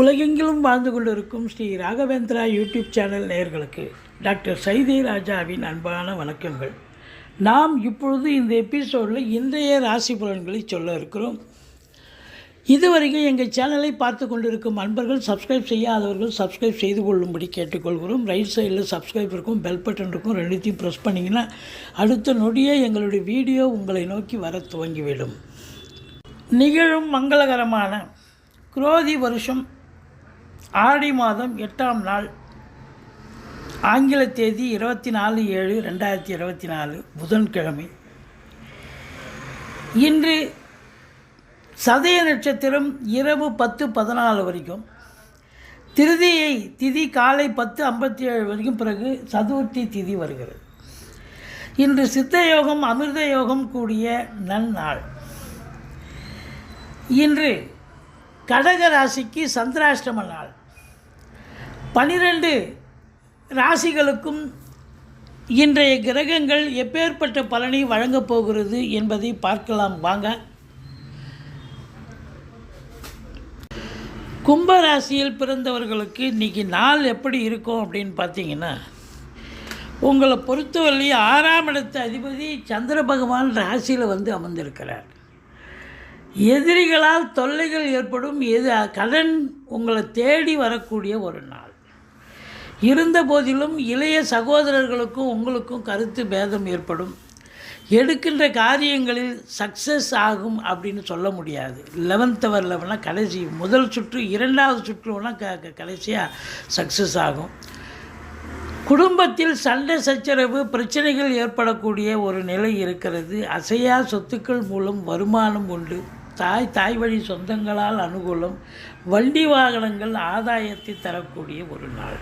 உலகெங்கிலும் வாழ்ந்து கொண்டிருக்கும் ஸ்ரீ ராகவேந்திரா யூடியூப் சேனல் நேயர்களுக்கு டாக்டர் சைதை ராஜாவின் அன்பான வணக்கங்கள். நாம் இப்பொழுது இந்த எபிசோடில் இன்றைய ராசி பலன்களை சொல்ல இருக்கிறோம். இதுவரைக்கும் எங்கள் சேனலை பார்த்து கொண்டிருக்கும் அன்பர்கள் சப்ஸ்கிரைப் செய்யாதவர்கள் சப்ஸ்கிரைப் செய்து கொள்ளும்படி கேட்டுக்கொள்கிறோம். ரைட் சைடில் சப்ஸ்கிரைப் இருக்கும் பெல் பட்டன் இருக்கும் ரெண்டுத்தையும் ப்ரெஸ் பண்ணிங்கன்னா அடுத்த நொடியே எங்களுடைய வீடியோ உங்களை நோக்கி வர துவங்கிவிடும். நிகழும் மங்களகரமான குரோதி வருஷம் ஆடி மாதம் எட்டாம் நாள் ஆங்கில தேதி இருபத்தி நாலு ஏழு ரெண்டாயிரத்தி இருபத்தி நாலு புதன்கிழமை. இன்று சதய நட்சத்திரம் இரவு பத்து பதினாலு வரைக்கும். திருதியை திதி காலை பத்து ஐம்பத்தி ஏழு வரைக்கும் பிறகு சதுர்த்தி திதி வருகிறது. இன்று சித்த யோகம் அமிர்த யோகம் கூடிய நன்னாள். இன்று கடக ராசிக்கு சந்திராஷ்டம நாள். பனிரெண்டு ராசிகளுக்கும் இன்றைய கிரகங்கள் எப்பேற்பட்ட பலனை வழங்கப் போகிறது என்பதை பார்க்கலாம். வாங்க. கும்ப ராசியில் பிறந்தவர்களுக்கு இன்றைக்கி நாள் எப்படி இருக்கும் அப்படின்னு பார்த்தீங்கன்னா உங்களை பொறுத்தவரை ஆறாம் இடத்த அதிபதி சந்திர பகவான் ராசியில் வந்து அமர்ந்திருக்கிறார். எதிரிகளால் தொல்லைகள் ஏற்படும். எது கடன் உங்களை தேடி வரக்கூடிய ஒரு நாள். இருந்த போதிலும் இளைய சகோதரர்களுக்கும் உங்களுக்கும் கருத்து பேதம் ஏற்படும். எடுக்கின்ற காரியங்களில் சக்ஸஸ் ஆகும் அப்படின்னு சொல்ல முடியாது. லெவன்த் அவர் லெவனா கடைசி முதல் சுற்று இரண்டாவது சுற்றுலாம் க க- கடைசியாக சக்ஸஸ் ஆகும். குடும்பத்தில் சண்டை சச்சரவு பிரச்சனைகள் ஏற்படக்கூடிய ஒரு நிலை இருக்கிறது. அசையா சொத்துக்கள் மூலம் வருமானம் உண்டு. தாய் தாய் வழி சொந்தங்களால் அனுகூலம் வண்டி வாகனங்கள் ஆதாயத்தை தரக்கூடிய ஒரு நாள்.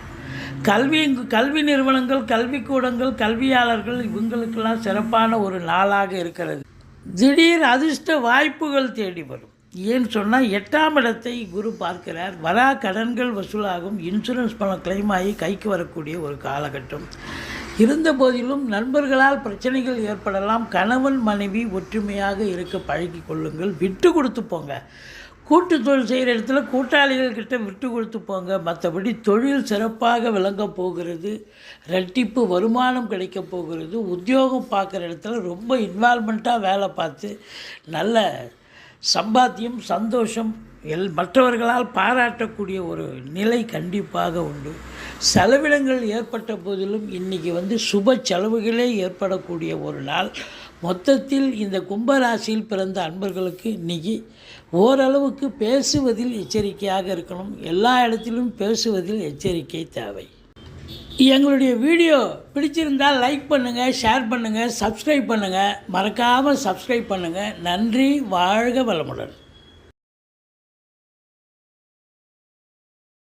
கல்வி கல்வி நிறுவனங்கள் கல்விக்கூடங்கள் கல்வியாளர்கள் இவங்களுக்கெல்லாம் சிறப்பான ஒரு நாளாக இருக்கிறது. திடீர் அதிர்ஷ்ட வாய்ப்புகள் தேடி வரும். ஏன்னு சொன்னால் எட்டாம் இடத்தை குரு பார்க்கிறார். வரா கடன்கள் வசூலாகும். இன்சூரன்ஸ் பணம் claim ஆகி கைக்கு வரக்கூடிய ஒரு காலகட்டம். இருந்த போதிலும் நண்பர்களால் பிரச்சனைகள் ஏற்படலாம். கணவன் மனைவி ஒற்றுமையாக இருக்க பழகி கொள்ளுங்கள். விட்டு கொடுத்து போங்க. கூட்டு தொழில் செய்கிற இடத்துல கூட்டாளிகள் கிட்ட விட்டு கொடுத்து போங்க. மற்றபடி தொழில் சிறப்பாக விளங்க போகிறது. ரெட்டிப்பு வருமானம் கிடைக்க போகிறது. உத்தியோகம் பார்க்குற இடத்துல ரொம்ப இன்வால்மெண்ட்டாக வேலை பார்த்து நல்ல சம்பாத்தியம் சந்தோஷம் எல் மற்றவர்களால் பாராட்டக்கூடிய ஒரு நிலை கண்டிப்பாக உண்டு. செலவினங்கள் ஏற்பட்ட போதிலும் இன்றைக்கி வந்து சுப செலவுகளே ஏற்படக்கூடிய ஒரு நாள். மொத்தத்தில் இந்த கும்பராசியில் பிறந்த அன்பர்களுக்கு இன்றைக்கி ஓரளவுக்கு பேசுவதில் எச்சரிக்கையாக இருக்கணும். எல்லா இடத்திலும் பேசுவதில் எச்சரிக்கை தேவை. எங்களுடைய வீடியோ பிடிச்சிருந்தால் லைக் பண்ணுங்கள் ஷேர் பண்ணுங்கள் சப்ஸ்கிரைப் பண்ணுங்கள் மறக்காமல் சப்ஸ்கிரைப் பண்ணுங்கள் நன்றி வாழ்க வளமுடன்.